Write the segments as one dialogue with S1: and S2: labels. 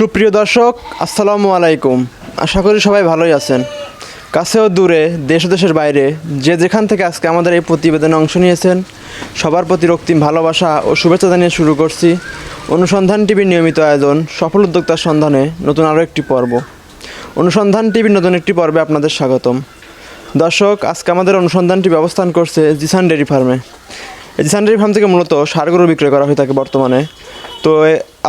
S1: সুপ্রিয় দর্শক, আসসালামু আলাইকুম। আশা করি সবাই ভালোই আছেন। কাছেও দূরে দেশ দেশের বাইরে, যে যেখান থেকে আজকে আমাদের এই প্রতিবেদনে অংশ নিয়েছেন, সবার প্রতি রক্তিম ভালোবাসা ও শুভেচ্ছা জানিয়ে শুরু করছি অনুসন্ধান টিভির নিয়মিত আয়োজন সফল উদ্যোক্তার সন্ধানে নতুন আরও একটি পর্ব। অনুসন্ধান টিভির নতুন একটি পর্বে আপনাদের স্বাগতম। দর্শক, আজকে আমাদের অনুসন্ধানটি ব্যবস্থান করছে জিসান ডেয়ারি ফার্মে। জিসান ডেয়ারি ফার্ম থেকে মূলত সারগরু বিক্রয় করা হয়ে থাকে বর্তমানে। তো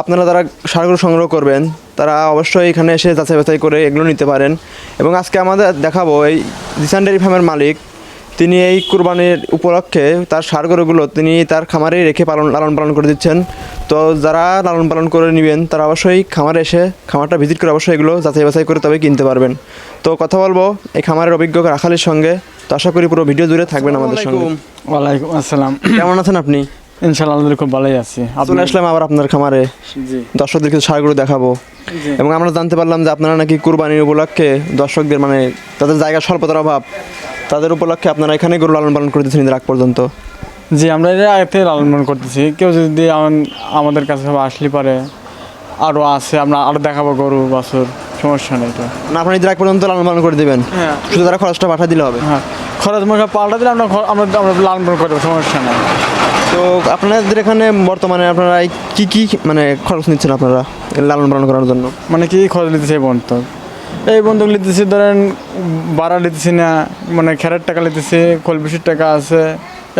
S1: আপনারা যারা সারগুলো সংগ্রহ করবেন তারা অবশ্যই এখানে এসে যাচাই বাছাই করে এগুলো নিতে পারেন। এবং আজকে আমাদের দেখাবো এই জিসান ডেয়ারি ফার্মের মালিক তিনি এই কুরবানির উপলক্ষে তার সারগরুগুলো তিনি তার খামারেই রেখে পালন লালন পালন করে দিচ্ছেন। তো যারা লালন পালন করে নেবেন তারা অবশ্যই খামারে এসে খামারটা ভিজিট করে অবশ্যই এগুলো যাচাই বাছাই করে তবে কিনতে পারবেন। তো কথা বলব এই খামারের অভিজ্ঞ রাখালের সঙ্গে। তো আশা করি পুরো ভিডিও জুড়ে থাকবেন আমাদের সঙ্গে।
S2: ওয়ালাইকুম আসসালাম।
S1: কেমন আছেন আপনি?
S2: ইনশাআল্লাহ আলহামদুলিল্লাহ খুব ভালোই আছি।
S1: চলে আসলাম আবার আপনার খামারে।
S2: জি।
S1: দর্শকদের কিছু সারগুলো দেখাবো। এবং আমরা জানতে পারলাম যে আপনারা নাকি কুরবানির উপলক্ষে দর্শকদের মানে তাদের জায়গা স্বল্পতার অভাব তাদের উপলক্ষে আপনারা এখানে গরু লালন পালন করে দিচ্ছেন ঈদের আগ পর্যন্ত?
S2: জি আমরা এটা আগে থেকে লালন পালন করতেছি। কেউ যদি আমাদের কাছে সব আসলে পারে আরও আছে আমরা আরও দেখাবো গরু বাছুর সমস্যা নেই তো।
S1: না আপনারা ঈদের আগ পর্যন্ত লালন পালন করে দেবেন?
S2: হ্যাঁ।
S1: শুধু তারা খরচটা পাঠা দিলে হবে?
S2: হ্যাঁ। খরচ মশা পাল্টা দিলে আমরা আমরা আমরা লালন পালন করব সমস্যা নেই।
S1: তো আপনাদের এখানে বর্তমানে আপনারা কি কি মানে খরচ নিচ্ছেন আপনারা লালন পালন করার জন্য?
S2: মানে কি খরচ নিতেছে এই বন্ধ এই বন্ধক নিতেছি ধরেন ভাড়া নিতেছি না মানে খেরের টাকা নিতেছি কলবিশির টাকা আছে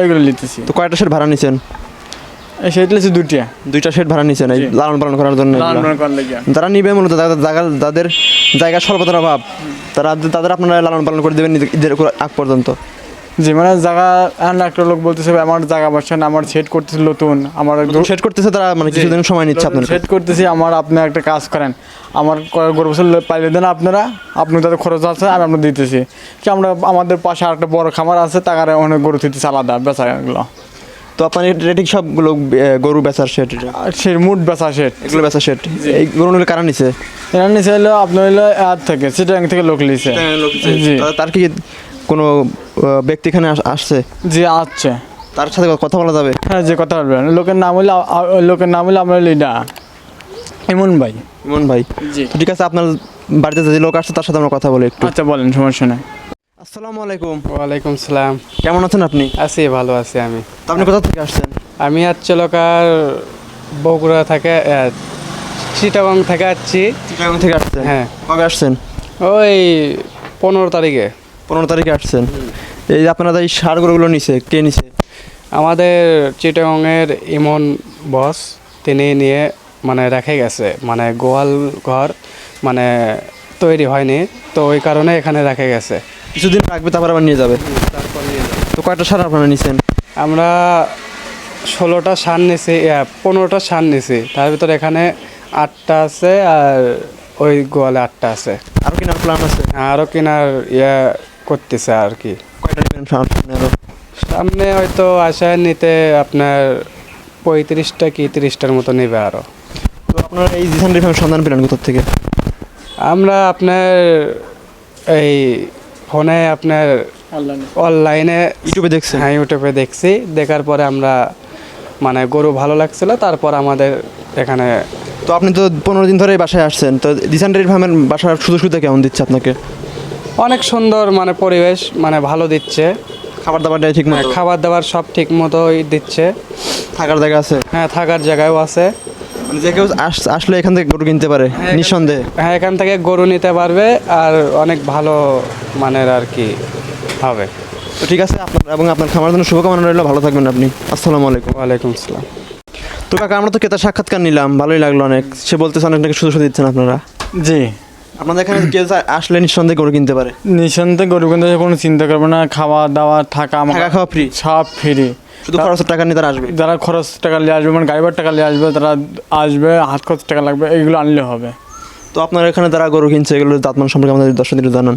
S2: এইগুলো নিতেছি।
S1: তো কয়টা সেট ভাড়া নিচ্ছেন
S2: এই সেটা দুটিয়া
S1: দুইটা। সেট ভাড়া নিচ্ছেন এই লালন পালন করার জন্য এগুলা। যারা নিবে মূলত যাদের জায়গা স্বল্পতার অভাব। তারা তাদের আপনারা লালন পালন করে দেবেন ঈদের আগ পর্যন্ত।
S2: জি মানে জায়গা একটা লোক বলতেছে আমার জায়গা বসছেন আমার সেট করতেছে নতুন আমার
S1: সেট করতেছে তারা মানে কিছুদিন সময় নিচ্ছে আপনার
S2: সেট করতেছি আমার আপনি একটা কাজ করেন। আমার গরু বছর পাইলে দেন আপনারা আপনি তাদের খরচ আছে আমি আপনার দিতেছি। কি আমরা আমাদের পাশে আর একটা বড় খামার আছে টাকার অনেক গরু দিতেছে আলাদা বেচা এগুলো।
S1: তো আপনার রেটিং সবগুলো গরু বেচার সেট
S2: সেই মুড বেচা সেট
S1: এগুলো বেচা সেট এই গরু নিলে কারা নিছে?
S2: এর নিচে হলো আপনার হলো আর থেকে সিটাং থেকে লোক জি।
S1: তার কি কোনো ব্যক্তি এখানে আসছে?
S2: জি আসছে।
S1: তার সাথে কথা বলা যাবে?
S2: হ্যাঁ যে কথা বলবেন লোকের নাম হলো লোকের নাম হলো আমার লিডা। এমন ভাই।
S1: ইমন ভাই।
S2: জি।
S1: ঠিক আছে আপনার বাড়িতে যে লোক আসছে তার সাথে আমরা কথা বলি একটু।
S2: আচ্ছা বলেন সমস্যা নাই।
S1: আসসালামু আলাইকুম।
S3: ওয়ালাইকুম সালাম।
S1: কেমন আছেন আপনি?
S3: আছি ভালো আছি আমি।
S1: আপনি কোথা থেকে আসছেন?
S3: আমি হচ্ছে লোকার বগুড়া থেকে চিটাগং থেকে আসছি।
S1: চিটাগাং থেকে আসছেন?
S3: হ্যাঁ।
S1: কবে আসছেন?
S3: ওই পনেরো তারিখে।
S1: পনেরো তারিখে আসছেন। এই আপনারা এই সার গরুগুলো নিছে কে নিছে?
S3: আমাদের চিটাগংয়ের ইমন বস তিনি নিয়ে মানে রেখে গেছে। মানে গোয়াল ঘর মানে তৈরি হয়নি তো ওই কারণে এখানে রেখে গেছে।
S1: কিছুদিন রাখবে তারপর আবার নিয়ে যাবে? তো কয়টা সার আপনারা নিছেন?
S3: আমরা ষোলোটা সার নিছি পনেরোটা সার নিছি। তার ভিতরে এখানে আটটা আছে আর ওই গোয়ালে আটটা আছে।
S1: আরও কেনার প্ল্যান আছে?
S3: আরও কেনার ইয়ে করতেছে আর কি।
S1: সামনে
S3: হয়তো আশায় নিতে আপনার পঁয়ত্রিশটা কি তিরিশটার মতো নেবে আরও
S1: তো আপনারা এই জিসান রিফার্ম সন্ধান পেলেন কোথা থেকে?
S3: আমরা আপনার এই ফোনে আপনার অনলাইনে
S1: ইউটিউবে দেখছি।
S3: হ্যাঁ ইউটিউবে দেখছি। দেখার পরে আমরা মানে গরু ভালো লাগছিল তারপর আমাদের এখানে
S1: তো আপনি তো পনেরো দিন ধরে বাসায় আসছেন তো জিসান ফার্মের বাসার শুধু শুধু কেমন দিচ্ছে আপনাকে?
S3: অনেক সুন্দর মানে পরিবেশ মানে ভালো দিচ্ছে।
S1: খাবার দাবার ঠিক মতো
S3: খাবার দাবার সব ঠিক মতোই দিচ্ছে।
S1: থাকার জায়গা আছে?
S3: হ্যাঁ থাকার জায়গাও আছে।
S1: মানে যে কেউ আস- আসলে এখান থেকে গরু কিনতে পারে
S3: হ্যাঁ,
S1: নিঃসন্দেহে?
S3: হ্যাঁ এখান থেকে গরু নিতে পারবে আর অনেক ভালো মানের আর কি হবে।
S1: তো ঠিক আছে আপনার এবং আপনার খামার জন্য শুভকামনা রইল ভালো থাকবেন আপনি। আসসালামু আলাইকুম।
S3: ওয়ালাইকুম আসসালাম।
S1: তো কাকা আমরা তো ক্রেতার সাক্ষাৎকার নিলাম ভালোই লাগল অনেক। সে বলতেছে অনেক নাকি সুযোগ দিচ্ছেন আপনারা?
S2: জি।
S1: আপনাদের এখানে কেউ আসলে নিঃসন্দেহে গরু কিনতে পারে?
S2: নিঃসন্দেহে গরু কিনতে কোনো চিন্তা করবে না খাওয়া দাওয়া থাকা আমার
S1: থাকা খাওয়া ফ্রি
S2: সব ফ্রি
S1: শুধু খরচের টাকা নিয়ে তারা আসবে?
S2: যারা খরচ টাকা নিয়ে আসবে মানে গাড়িবার টাকা নিয়ে আসবে তারা আসবে হাত খরচ টাকা লাগবে এইগুলো আনলে হবে।
S1: তো আপনার এখানে যারা গরু কিনছে এগুলো দাঁতমান সম্পর্কে আমাদের দর্শকদের জানান।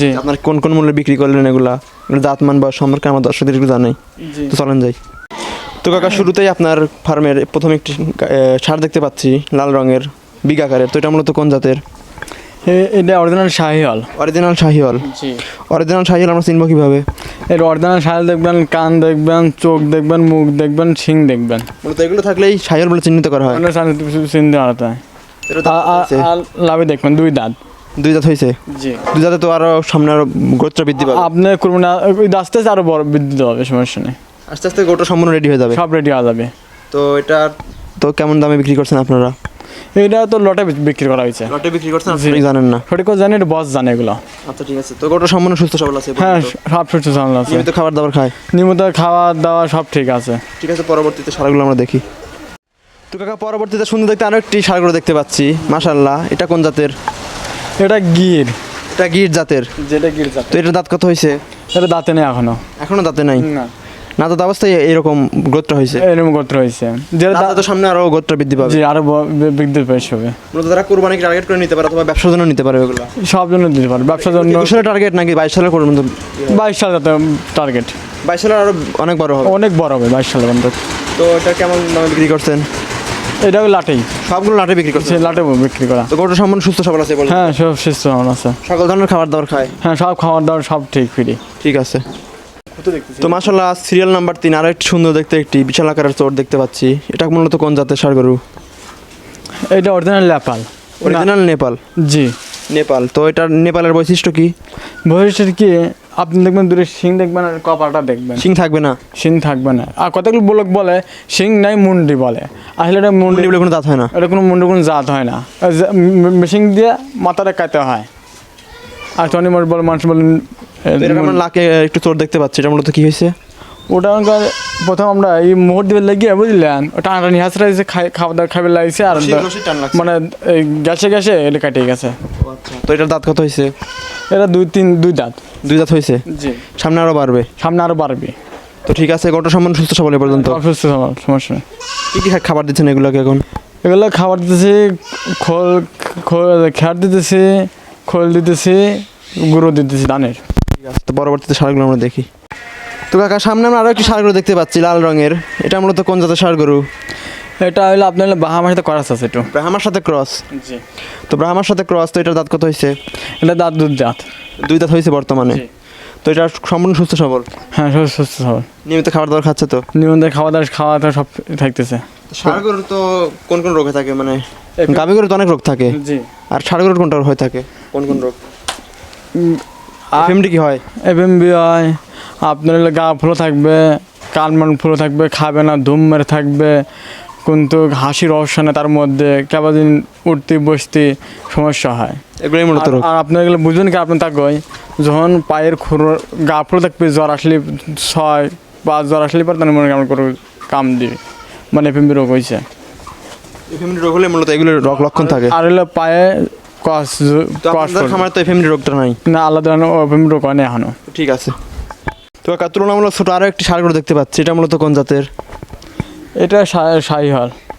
S2: জি।
S1: আপনার কোন কোন মূল্যে বিক্রি করলেন এগুলা? এগুলো দাঁতমান বা সম্পর্কে আমার দর্শকদের একটু জানাই। তো চলেন যাই। তো কাকা শুরুতেই আপনার ফার্মের প্রথম একটি সার দেখতে পাচ্ছি লাল রঙের বিঘাকারের তো এটা মূলত কোন জাতের?
S2: এটা অরিজিনাল শাহি হল
S1: অরিজিনাল শাহিওয়াল।
S2: জি।
S1: অরিজিনাল শাহিওয়াল আমরা চিনবো কীভাবে?
S2: এর অরিজিনাল শাহি দেখবেন কান দেখবেন চোখ দেখবেন মুখ দেখবেন শিং দেখবেন।
S1: মূলত এগুলো থাকলেই শাহিওয়াল বলে চিহ্নিত করা হয়।
S2: আ-
S1: হয়েছে?
S2: আর লাভে দেখবেন দুই দাঁত।
S1: দুই দাঁত হয়েছে?
S2: জি।
S1: দুই দাঁতে তো আরও সামনে আরও গোত্র বৃদ্ধি পাবে।
S2: আপনি করবেন না ওই আস্তে আস্তে আরও বড় বৃদ্ধি হবে সমস্যা নেই।
S1: আস্তে আস্তে গোটা সম্পূর্ণ রেডি হয়ে যাবে।
S2: সব রেডি হয়ে যাবে।
S1: তো এটা তো কেমন দামে বিক্রি করছেন আপনারা?
S2: এটা তো লটে বিক্রি করা হয়েছে।
S1: লটে বিক্রি করছেন আপনি? জানেন না।
S2: সঠিক করে জানি এটা বস জানে এগুলো।
S1: আচ্ছা ঠিক আছে। তো গোটা সম্পূর্ণ সুস্থ সবল আছে
S2: হ্যাঁ সব সুস্থ সামলা আছে।
S1: নিয়মিত খাবার দাবার খায়?
S2: নিয়মিত খাওয়া দাওয়া সব ঠিক আছে।
S1: ঠিক আছে পরবর্তীতে সারগুলো আমরা দেখি। তো কাকা পরবর্তীতে সুন্দর দেখতে আরও একটি সারগুলো দেখতে পাচ্ছি। মাশাল্লাহ এটা কোন জাতের?
S2: এটা গির।
S1: এটা গির জাতের।
S2: যেটা গির জাত
S1: তো এটার দাঁত কত হয়েছে?
S2: এটা দাঁতে নেই এখনও।
S1: এখনও দাঁতে নাই?
S2: না।
S1: না দাঁত অবস্থায় এরকম গ্রোথটা হয়েছে?
S2: এরকম করতে হয়েছে।
S1: দাঁতে তো সামনে আরও গ্রোথটা বৃদ্ধি পাবে।
S2: জি আরও বৃদ্ধি পেশ হবে
S1: মূলত তারা কোরবানিকে টার্গেট করে নিতে পারে অথবা ব্যবসার জন্য নিতে পারে ওগুলো?
S2: সব জন্য দিতে পারে ব্যবসার জন্য
S1: সালের টার্গেট নাকি বাইশ সালের করবেন
S2: বাইশ সাল যাতে টার্গেট
S1: বাইশ সালের আরও অনেক বড় হবে।
S2: অনেক বড় হবে বাইশ সাল পর্যন্ত।
S1: তো এটা কেমন দামে বিক্রি করছেন?
S2: এটা লাটেই।
S1: সবগুলো লাটে বিক্রি করছেন?
S2: সে লাটে বিক্রি করা।
S1: তো গোটা সম্পূর্ণ সুস্থ সবল আছে
S2: হ্যাঁ সব সুস্থ আমার আছে।
S1: সকল ধরনের খাবার দাবার খায়?
S2: হ্যাঁ সব খাওয়ার দাওয়ার সব ঠিক ফ্রি।
S1: ঠিক আছে। তো মাশাল্লাহ সিরিয়াল নাম্বার তিন আরও একটি সুন্দর দেখতে একটি বিশাল আকারের চোর দেখতে পাচ্ছি। এটা মূলত কোন জাতের সার গরু?
S2: এটা অরিজিনাল নেপাল।
S1: অরিজিনাল নেপাল?
S2: জি।
S1: নেপাল। তো এটার নেপালের বৈশিষ্ট্য কি?
S2: বৈশিষ্ট্য কি আপনি দেখবেন দূরে শিং দেখবেন আর কপালটা দেখবেন।
S1: সিং থাকবে না?
S2: শিং থাকবে না। আর কতগুলো লোক বলে শিং নাই মুন্ডি বলে। আসলে এটা মুন্ডি
S1: বলে কোনো জাত হয় না?
S2: এটা কোনো মুন্ডি কোনো জাত হয় না। মেশিন দিয়ে মাথাটা কাটতে হয়। আর টনি মোট বলে মানুষ
S1: এরকম আমরা লাকে একটু চোর দেখতে পাচ্ছি এটা মূলত কি হয়েছে?
S2: ওটা আমাকে প্রথম আমরা এই মোহর দিবে লাগিয়ে বুঝলেন ওটা আটা হাসরা এসে খাওয়া দাওয়া খাবে লাগছে আর মানে গ্যাসে গ্যাসে এটা কাটিয়ে গেছে।
S1: তো এটার দাঁত কত হয়েছে?
S2: এটা দুই তিন দুই দাঁত।
S1: দুই দাঁত হয়েছে?
S2: জি।
S1: সামনে আরও বাড়বে?
S2: সামনে আরও বাড়বে।
S1: তো ঠিক আছে গোটা সম্পূর্ণ সুস্থ সবল পর্যন্ত।
S2: অসুস্থ হওয়ার সমস্যা
S1: কি কি খাবার দিচ্ছেন এগুলোকে এখন?
S2: এগুলো খাবার দিতেছি খোল খোল খ্যার দিতেছি খোল দিতেছি গুঁড়ো দিতেছি ধানের।
S1: পরবর্তীতে সারগুলো আমরা দেখি। তো কাকা সামনে আমরা আরও একটি সার গরু দেখতে পাচ্ছি লাল রঙের। এটা মূলত কোন জাতের সার গরু?
S2: এটা হলো আপনার বাহামার সাথে ক্রস আছে একটু।
S1: ব্রাহ্মার সাথে ক্রস
S2: জি।
S1: তো ব্রাহ্মার সাথে ক্রস তো এটার দাঁত কত হয়েছে
S2: এটা দাঁত দুধ জাত।
S1: দুই দাঁত হয়েছে বর্তমানে। তো এটা সম্পূর্ণ সুস্থ সবল?
S2: হ্যাঁ সুস্থ সবল।
S1: নিয়মিত খাবার দাবার খাচ্ছে তো?
S2: নিয়মিত খাওয়া দাওয়া খাওয়া দাওয়া সব থাকতেছে।
S1: ষাড় গরুর তো কোন কোন রোগে থাকে? মানে গাভী গরুর তো অনেক রোগ থাকে।
S2: জি।
S1: আর ষাড় গরুর কোনটা হয়ে থাকে? কোন কোন রোগ? এফএমডি কি হয়?
S2: এফএমবি হয়। আপনার গা ফুলো থাকবে কানমান ফুলো থাকবে খাবে না ধুম মেরে থাকবে। কিন্তু হাসির রহস্য নেই তার মধ্যে কেবল দিন উঠতে বসতে সমস্যা হয়।
S1: এগুলোই মূলত
S2: আর- আপনার এগুলো বুঝবেন কি? আপনার তাকে যখন পায়ের খুঁড়ো গা ফুলো থাকবে জ্বর আসলে ছয় বা জ্বর আসলে পর তার মনে কেমন করে কাম দিবে মানে এফএমবি রোগ হয়েছে
S1: এফএমডি রোগ হলে মূলত এগুলো রোগ লক্ষণ থাকে।
S2: আর হলো পায়ে কস কস
S1: আপনাদের তো এফএমডি রোগটা নাই?
S2: না আলাদা এফএমবি রোগ হয় এখনও।
S1: ঠিক আছে। তো তুলনামূলক ছোট আরও একটি সার দেখতে পাচ্ছি এটা মূলত কোন জাতের?
S2: এটা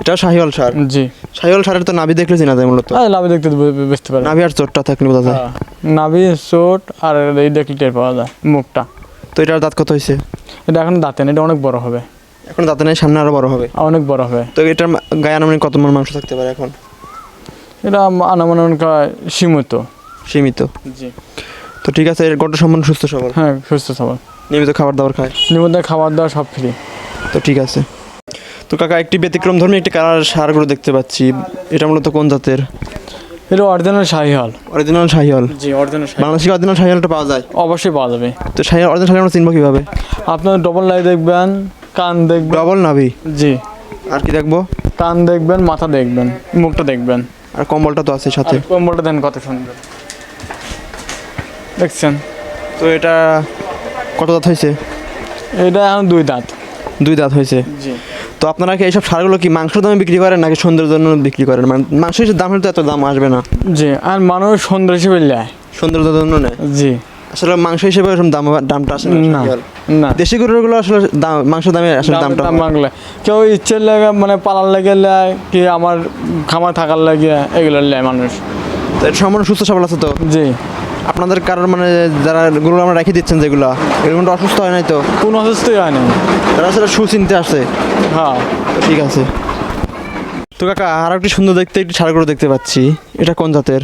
S1: এটা সার?
S2: জি।
S1: সারের তো নাভি দেখলে চিনা যায় মূলত।
S2: আর লাভে দেখতে বুঝতে পারেন
S1: নাভি আর চোটটা থাকলে বোঝা যায়।
S2: হ্যাঁ। নাভি চোট আর এই দেখলে টের পাওয়া যায় মুখটা।
S1: তো এটার দাঁত কত হয়েছে?
S2: এটা এখন দাঁতে না এটা অনেক বড় হবে।
S1: এখন দাঁতে নেই সামনে আরও বড় হবে।
S2: অনেক বড় হবে।
S1: তো এটার গায়ে আনুমানিক কত মন মাংস থাকতে পারে এখন?
S2: এটা আনামানন সীমিত।
S1: সীমিত।
S2: জি।
S1: তো ঠিক আছে এর গন্ড সম্পূর্ণ সুস্থ সবল।
S2: হ্যাঁ সুস্থ সবল।
S1: নিয়মিত খাবার দাবার খায়।
S2: নিবন্ধন খাবার দাওয়া সব ফ্রি
S1: তো ঠিক আছে। তো কাকা একটি ব্যতিক্রম ধর্মী একটি কালার সার গরু দেখতে পাচ্ছি। এটা মূলত কোন জাতের?
S2: এটা অরিজিনাল শাহি হল
S1: অরিজিনাল শাহিওয়াল।
S2: জি অরিজিনাল
S1: বাংলাদেশি অরিজিনাল শাহিওয়ালটা পাওয়া যায়?
S2: অবশ্যই পাওয়া যাবে।
S1: তো শাহিওয়াল অরিজিনাল আমরা চিনবো কীভাবে?
S2: আপনার ডবল লাই দেখবেন কান দেখবেন।
S1: ডবল নাভি।
S2: জি।
S1: আর কি দেখব?
S2: কান দেখবেন মাথা দেখবেন মুখটা দেখবেন।
S1: আর কম্বলটা তো আছে সাথে।
S2: কম্বলটা দেন কত সুন্দর। দেখছেন?
S1: তো এটা কত দাঁত হয়েছে?
S2: এটা এখন দুই দাঁত।
S1: দুই দাঁত হয়েছে?
S2: জি।
S1: তো আপনারা কি এইসব সারগুলো কি মাংস দামে বিক্রি করেন নাকি সৌন্দর্যের জন্য বিক্রি করেন? মানে মাংস হিসেবে দাম হলে তো এত দাম আসবে না।
S2: জি আর মানুষ সুন্দর হিসেবে নেয়
S1: সৌন্দর্যের জন্য নেয়?
S2: জি।
S1: আসলে মাংস হিসেবে এরকম দাম দামটা আসে না
S2: না
S1: দেশি গরুগুলো আসলে দাম মাংস দামে আসলে দামটা
S2: দাম বাংলা কেউ ইচ্ছের লাগে মানে পালার লাগে নেয় কি আমার খামার থাকার লাগে এগুলো নেয় মানুষ।
S1: সম্পূর্ণ সুস্থ সবল আছে তো?
S2: জি।
S1: আপনাদের কারোর মানে যারা গরু আমরা রেখে দিচ্ছেন যেগুলো এরকম অসুস্থ হয় নাই তো?
S2: কোনো অসুস্থই হয় না
S1: তারা আসলে সুচিন্তে আসে
S2: হ্যাঁ।
S1: তো ঠিক আছে। তো কাকা আর একটি সুন্দর দেখতে একটি সার গরু দেখতে পাচ্ছি। এটা কোন জাতের?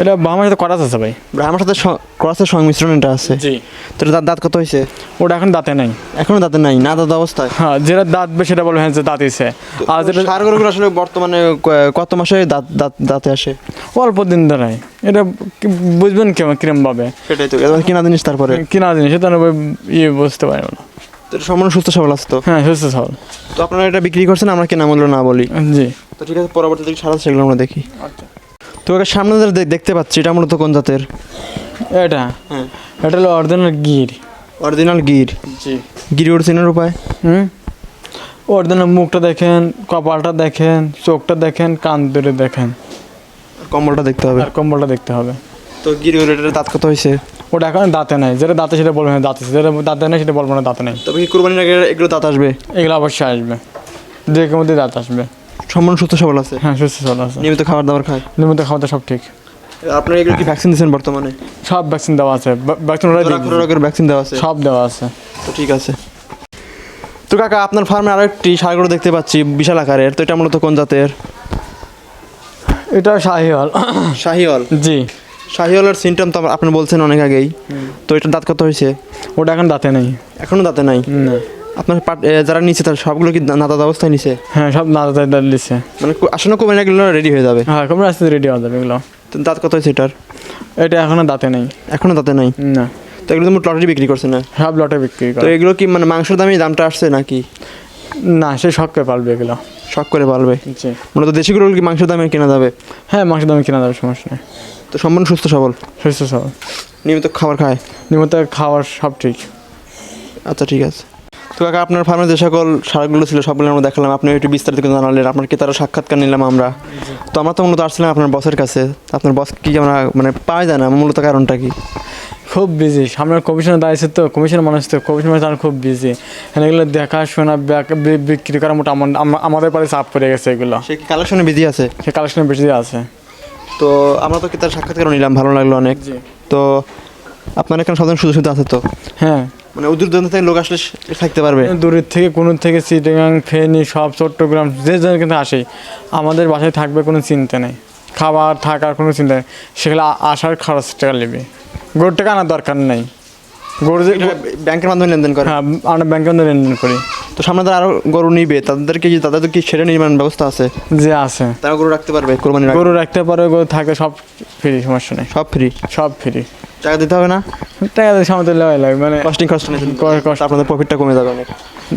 S2: এটা আমার সাথে করা আছে ভাই।
S1: আমার সাথে ক্রসের সংমিশ্রণ এটা আছে।
S2: জি।
S1: তো এটা দাঁত দাঁত কত হয়েছে?
S2: ওটা এখন দাঁতে নাই।
S1: এখনও দাঁতে নাই না দাঁত অবস্থায়?
S2: হ্যাঁ যেটা দাঁতবে সেটা বলবে হ্যাঁ যে দাঁতিছে আর যেটা
S1: সার গরুগুলো আসলে বর্তমানে কত মাসে দাঁত দাঁত দাঁতে আসে?
S2: অল্প দিন ধরে। এটা বুঝবেন কেমন কিরম ভাবে?
S1: সেটাই তো কিনা জিনিস তারপরে।
S2: কিনা জিনিস সেটা ইয়ে বুঝতে পারব না।
S1: সম্পূর্ণ সুস্থ সবল আছে তো?
S2: হ্যাঁ সুস্থ সবল।
S1: তো আপনারা এটা বিক্রি করছেন আমরা কেনা মূল্য না বলি।
S2: জি।
S1: তো ঠিক আছে পরবর্তীতে সারা সেগুলো আমরা দেখি। তো ওকে সামনে দে- দেখতে পাচ্ছি এটা মূলত কোন জাতের?
S2: এটা?
S1: হ্যাঁ।
S2: এটা হলো অরিজিনাল গির।
S1: অরিজিনাল গির।
S2: জি।
S1: গিরি চেনার উপায়
S2: হুম? অরিজিনাল মুখটা দেখেন কপালটা দেখেন চোখটা দেখেন কান ধরে দেখেন।
S1: কম্বলটা দেখতে হবে।
S2: আর কম্বলটা দেখতে হবে।
S1: তো গিরি এটার দাঁত কত হয়েছে?
S2: ওটা এখন দাঁতে নাই। যেটা দাঁতে সেটা বলব না দাঁতে যেটা দাঁতে নাই সেটা বলব না দাঁতে নাই।
S1: তবে কি কুরবানির আগে এগুলো দাঁত আসবে?
S2: এগুলো অবশ্যই আসবে। দেখের মধ্যে দাঁত আসবে।
S1: সম্পূর্ণ সুস্থ সবল আছে?
S2: হ্যাঁ সুস্থ সবল আছে।
S1: নিয়মিত খাবার দাবার খায়?
S2: নিয়মিত খাওয়াতে সব ঠিক।
S1: আপনারা এগুলো কি ভ্যাকসিন দিচ্ছেন বর্তমানে?
S2: সব ভ্যাকসিন দেওয়া আছে। ভ্যাকসিন
S1: রোগের ভ্যাকসিন দেওয়া আছে?
S2: সব দেওয়া আছে।
S1: তো ঠিক আছে। তো কাকা আপনার ফার্মে আরও একটি সারগুলো দেখতে পাচ্ছি বিশাল আকারের। তো এটা মূলত কোন জাতের?
S2: এটা শাহিওয়াল।
S1: শাহিওয়াল?
S2: জি।
S1: শাহিওয়ালের সিমটম তো আপনি বলছেন অনেক আগেই। তো এটা দাঁত কত হয়েছে?
S2: ওটা এখন দাঁতে নেই।
S1: এখনও দাঁতে নাই?
S2: না।
S1: আপনার পাট যারা নিচে তার সবগুলো কি না দাঁত অবস্থায় নিচে
S2: হ্যাঁ সব না দাঁতে দাঁত
S1: মানে আসলে কোরবানি এগুলো রেডি হয়ে যাবে।
S2: হ্যাঁ কবে আসতে রেডি হওয়া যাবে এগুলো।
S1: তো দাঁত কত হয়েছে এটার?
S2: এটা এখনও দাঁতে নেই।
S1: এখনও দাঁতে নাই?
S2: না।
S1: তো এগুলো তো লটারি বিক্রি করছে না?
S2: সব লটে বিক্রি
S1: তো
S2: করে
S1: এগুলো কি মানে মাংসের দামই দামটা আসছে নাকি?
S2: না সে শখকে পালবে এগুলো।
S1: শখ করে পালবে? মূলত দেশি গরুগুলো কি মাংসের দামে কেনা যাবে?
S2: হ্যাঁ মাংস দামে কেনা যাবে সমস্যা নেই।
S1: তো সম্পূর্ণ সুস্থ সবল?
S2: সুস্থ সবল।
S1: নিয়মিত খাবার খায়?
S2: নিয়মিত খাওয়ার সব ঠিক।
S1: আচ্ছা ঠিক আছে। তো কাকা আপনার ফার্মে যে সকল সারগুলো ছিল সবগুলো আমরা দেখালাম। আপনি একটু বিস্তারিত জানালেন আপনার কি তারা সাক্ষাৎকার নিলাম আমরা? তো আমরা তো মূলত আসছিলাম আপনার বসের কাছে। আপনার বস কি আমরা মানে পাওয়া যায় না মূলত কারণটা কি?
S2: খুব বিজি সামনে কমিশনে দাঁড়িয়েছে তো কমিশনের মানুষ তো কমিশন মানুষ আর খুব বিজি এগুলো দেখাশোনা বিক্রি করা মোটা আমা- আমা- আমাদের পারে চাপ পড়ে গেছে এগুলো।
S1: সে কালেকশনে বিজি আছে?
S2: সে কালেকশনে বিজি আছে।
S1: তো আমরা তো কি তার সাক্ষাৎকার নিলাম ভালো লাগল অনেক। তো আপনার এখানে সাধারণ সুযোগ সুবিধা আছে তো?
S2: হ্যাঁ।
S1: মানে দূর দূরান্ত থেকে লোক আসলে থাকতে পারবে?
S2: দূরের থেকে কোনো থেকে চিটাগাং ফেনি সব চট্টগ্রাম যে যেন কিন্তু আসে আমাদের বাসায় থাকবে কোনো চিন্তা নেই। খাবার থাকার কোনো চিন্তা নেই। সেগুলো আসার খরচ টাকা নেবে। গরুর টাকা আনার দরকার নেই। গরু
S1: ব্যাংকের মাধ্যমে লেনদেন করে?
S2: হ্যাঁ আমরা ব্যাংকে লেনদেন করি।
S1: তো সামনে তো আরও গরু নিবে তাদেরকে কি তাদের কি সেটা নির্মাণ ব্যবস্থা আছে?
S2: যে আছে।
S1: তারা গরু রাখতে পারবে কোরবানির আগে
S2: গরু রাখতে পারে গরু থাকে সব ফ্রি সমস্যা নেই।
S1: সব ফ্রি
S2: সব ফ্রি
S1: টাকা দিতে হবে না?
S2: টাকা দিয়ে সামনে লেওয়াই লাগে মানে
S1: কস্টিং কস্ট
S2: ক- কষ্ট।
S1: আপনাদের প্রফিটটা কমে যাবে অনেক।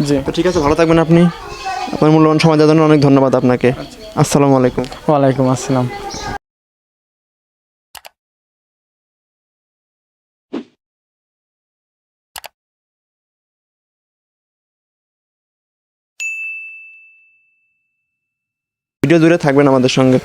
S2: জি।
S1: তো ঠিক আছে ভালো থাকবেন আপনি। আপনার মূল্যবান সময় দেওয়ার জন্য অনেক ধন্যবাদ আপনাকে। আসসালামু আলাইকুম।
S2: ওয়ালাইকুম আসসালাম।
S1: ভিডিও দূরে থাকবেন আমাদের সঙ্গে।